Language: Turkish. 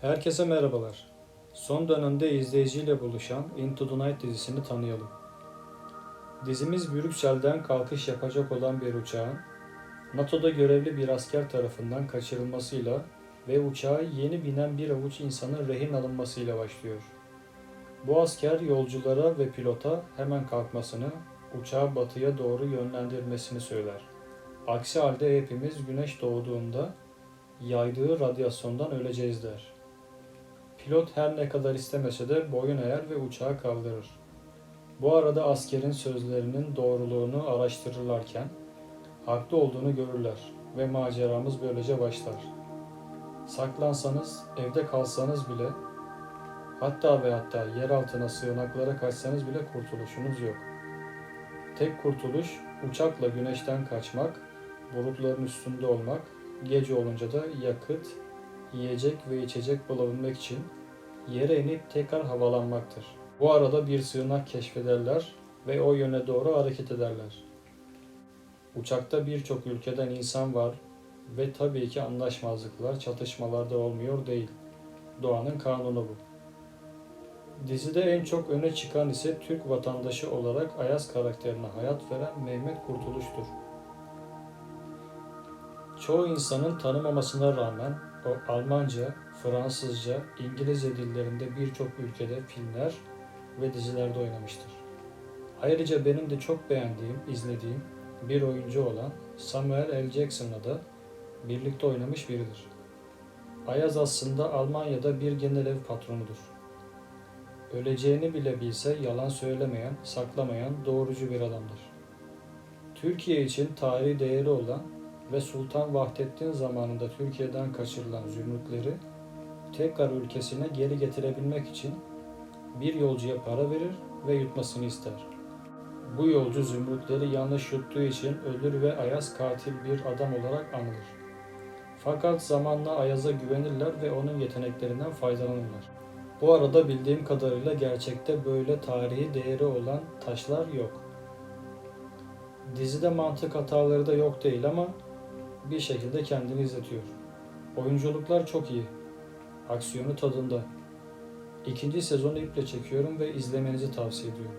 Herkese merhabalar. Son dönemde izleyiciyle buluşan Into the Night dizisini tanıyalım. Dizimiz Brüksel'den kalkış yapacak olan bir uçağın NATO'da görevli bir asker tarafından kaçırılmasıyla ve uçağa yeni binen bir avuç insanın rehin alınmasıyla başlıyor. Bu asker yolculara ve pilota hemen kalkmasını, uçağı batıya doğru yönlendirmesini söyler. Aksi halde hepimiz güneş doğduğunda yaydığı radyasyondan öleceğiz der. Pilot her ne kadar istemese de boyun eğer ve uçağı kaldırır. Bu arada askerin sözlerinin doğruluğunu araştırırlarken haklı olduğunu görürler ve maceramız böylece başlar. Saklansanız, evde kalsanız bile, hatta ve hatta yer altına sığınaklara kaçsanız bile kurtuluşunuz yok. Tek kurtuluş uçakla güneşten kaçmak, bulutların üstünde olmak, gece olunca da yakıt, yiyecek ve içecek bulabilmek için yere inip tekrar havalanmaktır. Bu arada bir sığınak keşfederler ve o yöne doğru hareket ederler. Uçakta birçok ülkeden insan var ve tabii ki anlaşmazlıklar, çatışmalar da olmuyor değil. Doğanın kanunu bu. Dizide en çok öne çıkan ise Türk vatandaşı olarak Ayaz karakterine hayat veren Mehmet Kurtuluş'tur. Çoğu insanın tanımamasına rağmen Almanca, Fransızca, İngilizce dillerinde birçok ülkede filmler ve dizilerde oynamıştır. Ayrıca benim de çok beğendiğim, izlediğim bir oyuncu olan Samuel L. Jackson'la da birlikte oynamış biridir. Ayaz aslında Almanya'da bir genel ev patronudur. Öleceğini bile bilse yalan söylemeyen, saklamayan doğrucu bir adamdır. Türkiye için tarihi değeri olan ve Sultan Vahdettin zamanında Türkiye'den kaçırılan zümrütleri tekrar ülkesine geri getirebilmek için bir yolcuya para verir ve yutmasını ister. Bu yolcu zümrütleri yanlış yuttuğu için ölür ve Ayaz katil bir adam olarak anılır. Fakat zamanla Ayaz'a güvenirler ve onun yeteneklerinden faydalanırlar. Bu arada bildiğim kadarıyla gerçekte böyle tarihi değeri olan taşlar yok. Dizide mantık hataları da yok değil ama bir şekilde kendini izletiyor. Oyunculuklar çok iyi. Aksiyonu tadında. İkinci sezonu iple çekiyorum ve izlemenizi tavsiye ediyorum.